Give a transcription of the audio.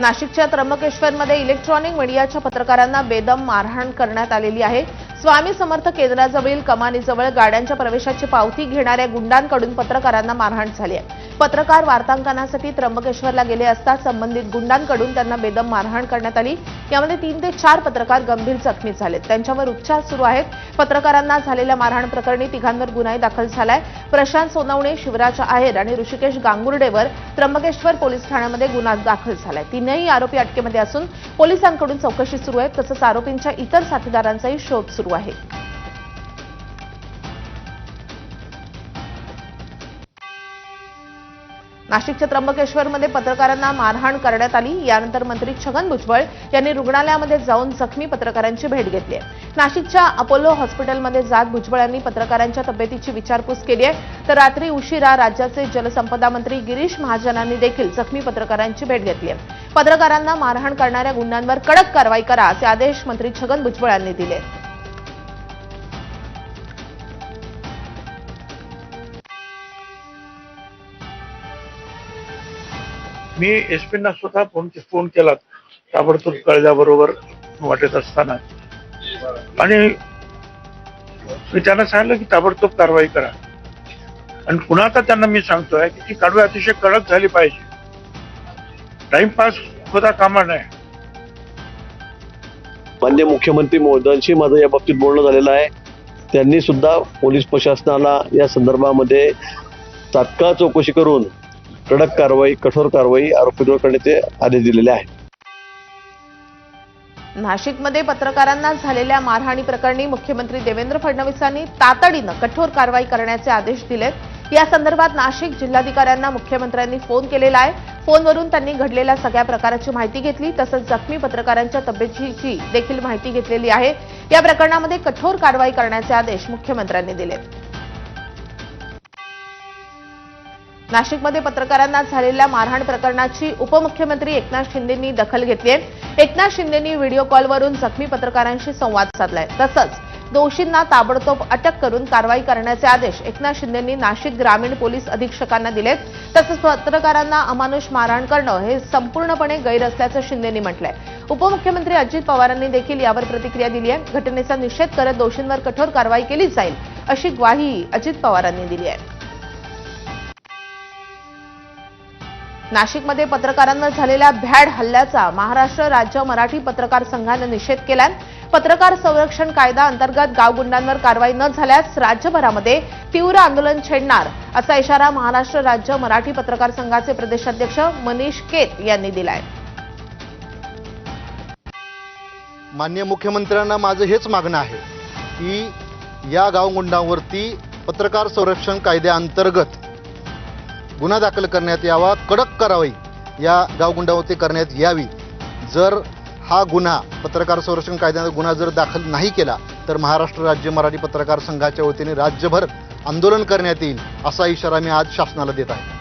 नाशिकच्या त्र्यंबकेश्वरमध्ये इलेक्ट्रॉनिक मीडियाच्या पत्रकारांना बेदम मारहाण करण्यात आलेली आहे. स्वामी समर्थ केंद्राजवळील कमानीजवळ गाड्यांच्या प्रवेशाची पावती घेणाऱ्या गुंडांकडून पत्रकारांना मारहाण झाली आहे. पत्रकार वार्तांकनासाठी त्र्यंबकेश्वरला गेले असता संबंधित गुंडांकडून त्यांना बेदम मारहाण करण्यात आली. यामध्ये तीन ते चार पत्रकार गंभीर जखमी झालेत. त्यांच्यावर उपचार सुरू आहेत. पत्रकारांना झालेल्या मारहाण प्रकरणी तिघांवर गुन्हाही दाखल झालाय. प्रशांत सोनवणे शिवराज आहेर आणि ऋषिकेश गांगुर्डेवर त्र्यंबकेश्वर पोलीस ठाण्यामध्ये गुन्हा दाखल झालाय. तीनही आरोपी अटकेमध्ये असून पोलिसांकडून चौकशी सुरू आहे. तसंच आरोपींच्या इतर साथीदारांचाही शोध सुरू आहे. नाशिकच्या त्र्यंबकेश्वरमध्ये पत्रकारांना मारहाण करण्यात आली. यानंतर मंत्री छगन भुजबळ यांनी रुग्णालयामध्ये जाऊन जखमी पत्रकारांची भेट घेतली आहे. नाशिकच्या अपोलो हॉस्पिटलमध्ये जात भुजबळ यांनी पत्रकारांच्या तब्येतीची विचारपूस केली आहे. तर रात्री उशिरा राज्याचे जलसंपदा मंत्री गिरीश महाजनांनी देखील जखमी पत्रकारांची भेट घेतली आहे. पत्रकारांना मारहाण करणाऱ्या गुन्ह्यांवर कडक कारवाई करा असे आदेश मंत्री छगन भुजबळ यांनी दिले. मी एस पींना स्वतः फोन फोन केला ताबडतोब कळल्याबरोबर वाटत असताना. आणि मी त्यांना सांगितलं की ताबडतोब कारवाई करा. आणि पुन्हा आता त्यांना मी सांगतोय की ती कारवाई अतिशय कडक झाली पाहिजे. टाइमपास होता कामा नाही मान्य मुख्यमंत्री महोदयांशी माझं या बाबतीत बोलणं झालेलं आहे. त्यांनी सुद्धा पोलीस प्रशासनाला या संदर्भामध्ये तात्काळ चौकशी करून कडक कारवाई कठोर कारवाई आरोपींवर करण्याचे आदेश दिलेले आहेत. नाशिकमध्ये पत्रकारांना झालेल्या मारहाणी प्रकरणी मुख्यमंत्री देवेंद्र फडणवीसांनी तातडीनं कठोर कारवाई करण्याचे आदेश दिलेत. या संदर्भात नाशिक जिल्हाधिकाऱ्यांना मुख्यमंत्र्यांनी फोन केलेला आहे. फोनवरून त्यांनी घडलेल्या सगळ्या प्रकाराची माहिती घेतली तसंच जखमी पत्रकारांच्या तब्येतीची देखील माहिती घेतलेली आहे. या प्रकरणामध्ये कठोर कारवाई करण्याचे आदेश मुख्यमंत्र्यांनी दिलेत. नाशिकमध्ये पत्रकारांना झालेल्या मारहाण प्रकरणाची उपमुख्यमंत्री एकनाथ शिंदेंनी दखल घेतली आहे. एकनाथ शिंदेंनी व्हिडिओ कॉलवरून जखमी पत्रकारांशी संवाद साधलाय. तसंच दोषींना ताबडतोब अटक करून कारवाई करण्याचे आदेश एकनाथ शिंदेंनी नाशिक ग्रामीण पोलीस अधीक्षकांना दिलेत. तसंच पत्रकारांना अमानुष मारहाण करणं हे संपूर्णपणे गैर असल्याचं शिंदेंनी म्हटलंय. उपमुख्यमंत्री अजित पवारांनी देखील यावर प्रतिक्रिया दिली आहे. घटनेचा निषेध करत दोषींवर कठोर कारवाई केली जाईल अशी ग्वाही अजित पवारांनी दिली आहे. नाशिकमध्ये पत्रकारांवर झालेल्या भ्याड हल्ल्याचा महाराष्ट्र राज्य मराठी पत्रकार संघानं निषेध केलाय. पत्रकार संरक्षण कायदा अंतर्गत गावगुंडांवर कारवाई न झाल्यास राज्यभरामध्ये तीव्र आंदोलन छेडणार असा इशारा महाराष्ट्र राज्य मराठी पत्रकार संघाचे प्रदेशाध्यक्ष मनीष केत यांनी दिलाय. मान्य मुख्यमंत्र्यांना माझं हेच मागणं आहे की या गावगुंडांवरती पत्रकार संरक्षण कायद्याअंतर्गत गुन्हा दाखल करण्यात यावा कडक कारवाई या गावगुंडावरती करण्यात यावी. जर हा गुन्हा पत्रकार संरक्षण कायद्याचा गुन्हा जर दाखल नाही केला तर महाराष्ट्र राज्य मराठी पत्रकार संघाच्या वतीने राज्यभर आंदोलन करण्यात येईल असा इशारा मी आज शासनाला देत आहे.